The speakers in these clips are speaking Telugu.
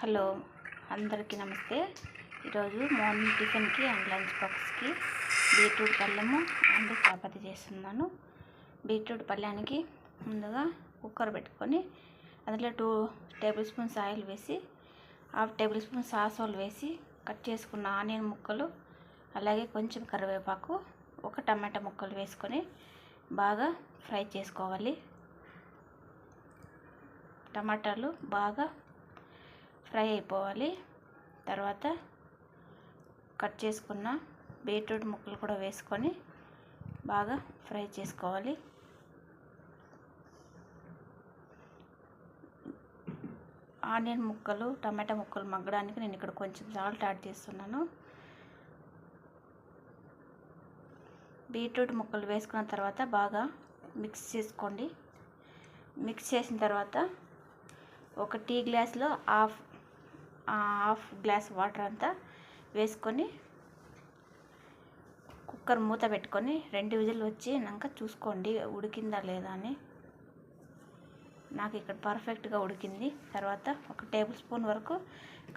హలో అందరికీ నమస్తే. ఈరోజు మార్నింగ్ టిఫిన్కి అండ్ లంచ్ బాక్స్కి బీట్రూట్ పళ్ళెము అండ్ చపాతి చేస్తున్నాను. బీట్రూట్ పళ్ళానికి ముందుగా కుక్కర్ పెట్టుకొని అందులో టూ టేబుల్ స్పూన్స్ ఆయిల్ వేసి హాఫ్ టేబుల్ స్పూన్ సాసోలు వేసి కట్ చేసుకున్న ఆనియన్ ముక్కలు అలాగే కొంచెం కరివేపాకు ఒక టమాటా ముక్కలు వేసుకొని బాగా ఫ్రై చేసుకోవాలి. టమాటాలు బాగా ఫ్రై అయిపోవాలి. తర్వాత కట్ చేసుకున్న బీట్రూట్ ముక్కలు కూడా వేసుకొని బాగా ఫ్రై చేసుకోవాలి. ఆనియన్ ముక్కలు టమాటా ముక్కలు మగ్గడానికి నేను ఇక్కడ కొంచెం సాల్ట్ యాడ్ చేస్తున్నాను. బీట్రూట్ ముక్కలు వేసుకున్న తర్వాత బాగా మిక్స్ చేసుకోండి. మిక్స్ చేసిన తర్వాత ఒక టీ గ్లాస్లో హాఫ్ హాఫ్ గ్లాస్ వాటర్ అంతా వేసుకొని కుక్కర్ మూత పెట్టుకొని రెండు విజులు వచ్చినాక చూసుకోండి ఉడికిందా లేదా అని. నాకు ఇక్కడ పర్ఫెక్ట్గా ఉడికింది. తర్వాత ఒక టేబుల్ స్పూన్ వరకు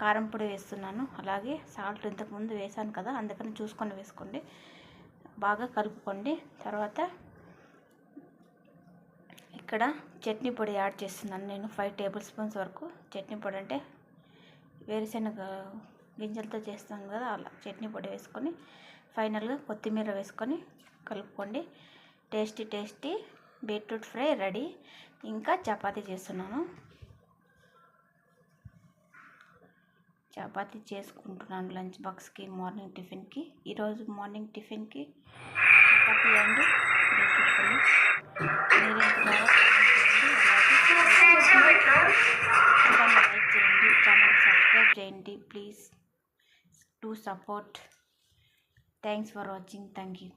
కారం పొడి వేస్తున్నాను. అలాగే సాల్ట్ ఇంతకుముందు వేసాను కదా అందుకని చూసుకొని వేసుకోండి. బాగా కలుపుకోండి. తర్వాత ఇక్కడ చట్నీ పొడి యాడ్ చేస్తున్నాను నేను ఫైవ్ టేబుల్ స్పూన్స్ వరకు. చట్నీ పొడి అంటే వేరుశనగ గింజలతో చేస్తాను కదా అలా చట్నీ పొడి వేసుకొని ఫైనల్గా కొత్తిమీర వేసుకొని కలుపుకోండి. Tasty tasty beetroot fry ready. ఇంకా చపాతీ చేస్తున్నాను. చపాతీ చేసుకుంటున్నాను లంచ్ బాక్స్కి మార్నింగ్ టిఫిన్కి. ఈరోజు మార్నింగ్ టిఫిన్కి chapati and beetroot fry. చేయండి please to support thanks for watching thank you